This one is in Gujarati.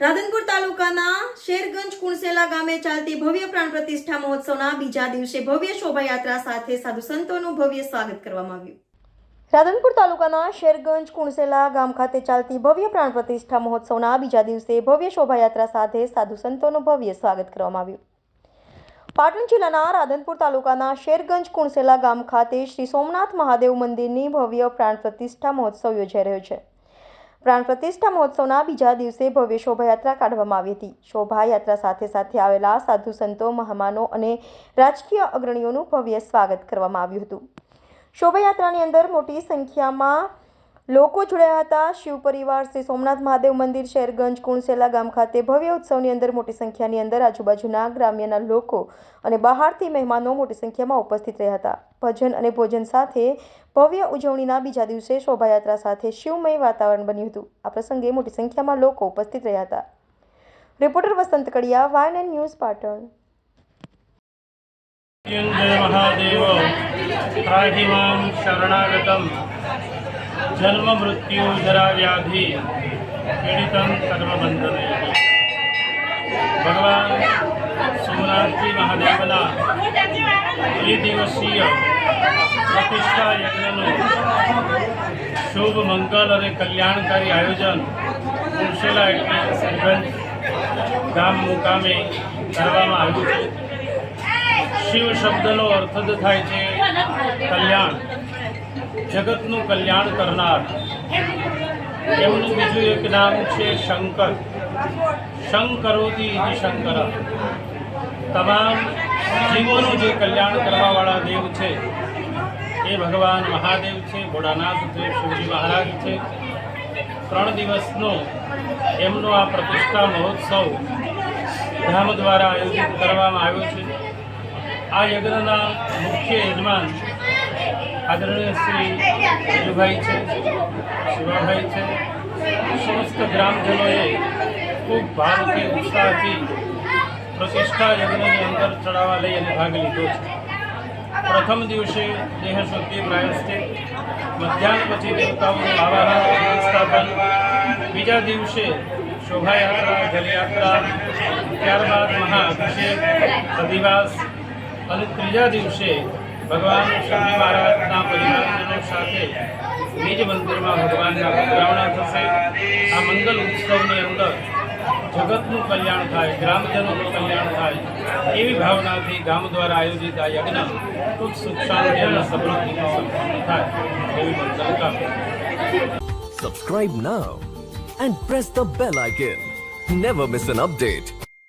રાધનપુર તાલુકાના શેરગંજ કુણસેલા ગામે ચાલતી ભવ્ય પ્રાણ પ્રતિષ્ઠા મહોત્સવના બીજા દિવસે ભવ્ય શોભાયાત્રા સાથે સાધુ સંતોનું ભવ્ય સ્વાગત કરવામાં આવ્યું. રાધનપુર તાલુકાના શેરગંજ કુણસેલા ગામ ખાતે ચાલતી ભવ્ય પ્રાણ પ્રતિષ્ઠા મહોત્સવના બીજા દિવસે ભવ્ય શોભાયાત્રા સાથે સાધુ સંતોનું ભવ્ય સ્વાગત કરવામાં આવ્યું. પાટણ જિલ્લાના રાધનપુર તાલુકાના શેરગંજ કુણસેલા ગામ ખાતે શ્રી સોમનાથ મહાદેવ મંદિરની ભવ્ય પ્રાણ પ્રતિષ્ઠા મહોત્સવ યોજાઈ રહ્યો છે. પ્રાણ પ્રતિષ્ઠા મહોત્સવના બીજા દિવસે ભવ્ય શોભાયાત્રા કાઢવામાં આવી હતી. શોભાયાત્રા સાથે સાથે આવેલા સાધુ સંતો, મહેમાનો અને રાજકીય અગ્રણીઓનું ભવ્ય સ્વાગત કરવામાં આવ્યું હતું. શોભાયાત્રાની અંદર મોટી સંખ્યામાં લોકો જોડાયા હતા. શિવ પરિવાર શ્રી સોમનાથ મહાદેવ મંદિર શહેરગંજ કુણસેલા ગામ ખાતે ભવ્ય ઉત્સવની અંદર, મોટી સંખ્યાની અંદર આજુબાજુના ગ્રામ્યના લોકો અને બહારથી મહેમાનો મોટી સંખ્યામાં ઉપસ્થિત રહ્યા હતા. ભજન અને ભોજન સાથે ભવ્ય ઉજવણીના બીજા દિવસે શોભાયાત્રા સાથે શિવમય વાતાવરણ બન્યું હતું. આ પ્રસંગે મોટી સંખ્યામાં લોકો ઉપસ્થિત રહ્યા હતા. રિપોર્ટર વસંત કડિયા, વાયન એન્ડ ન્યૂઝ પાટણ. મહાદેવ શરણાગતમ. જન્મ મૃત્યુ જરા વ્યાધિ પીડિતમ સર્વબંધને ભગવાન સોમનાથજી મહાદેવના ત્રિદિવસીય પ્રતિષ્ઠા યજ્ઞનું શુભ મંગલ અને કલ્યાણકારી આયોજન કુશેલા એટલે સરગંજ ગામ મુકામે કરવામાં આવ્યું છે. શિવ શબ્દનો અર્થ થાય છે કલ્યાણ. જગતનું કલ્યાણ કરનાર. એમનું બીજું એક નામ છે શંકર. શંકરોતી શંકર. તમામ જીવોનું જે કલ્યાણ કરવાવાળા દેવ છે, એ ભગવાન મહાદેવ છે, ભોળાનાથ છે, શિવજી મહારાજ છે. ત્રણ દિવસનો એમનો આ પ્રતિષ્ઠા મહોત્સવ ધામ દ્વારા આયોજિત કરવામાં આવ્યો છે. આ યજ્ઞના મુખ્ય યજમાન આદરણીય શ્રી રાજુભાઈ છે, શિવાભાઈ છે, સમસ્ત ગ્રામજનોએ ખૂબ ભાવથી, ઉત્સાહથી પ્રતિષ્ઠા યજ્ઞની અંદર ચડાવવા લઈ અને ભાગ લીધો છે. પ્રથમ દિવસે દેહ શુદ્ધિ પ્રાયશ્ચિત મધ્યાહન પછી દેવતાઓનું આવાહન સ્થાપન બીજા દિવસે શોભાયાત્રા, જલયાત્રા, ત્યારબાદ મહાઅભિષેક, અધિવાસ અને ત્રીજા દિવસે ભગવાન શિવજી મહારાજના પરિવારજનો સાથે નિજ મંદિરમાં ભગવાનના પધરાવણા થશે આ મંગલ ઉત્સવની અંદર જગતનું કલ્યાણ થાય, ગ્રામજનોનું કલ્યાણ થાય એવી ભાવનાથી ગામ દ્વારા આયોજિત આ યજ્ઞ ખૂબ સુખ શાંતિ અને સમૃદ્ધિથી સંપન્ન થાય એવી મંગલ કામના Subscribe now and press the bell icon. Never miss an update.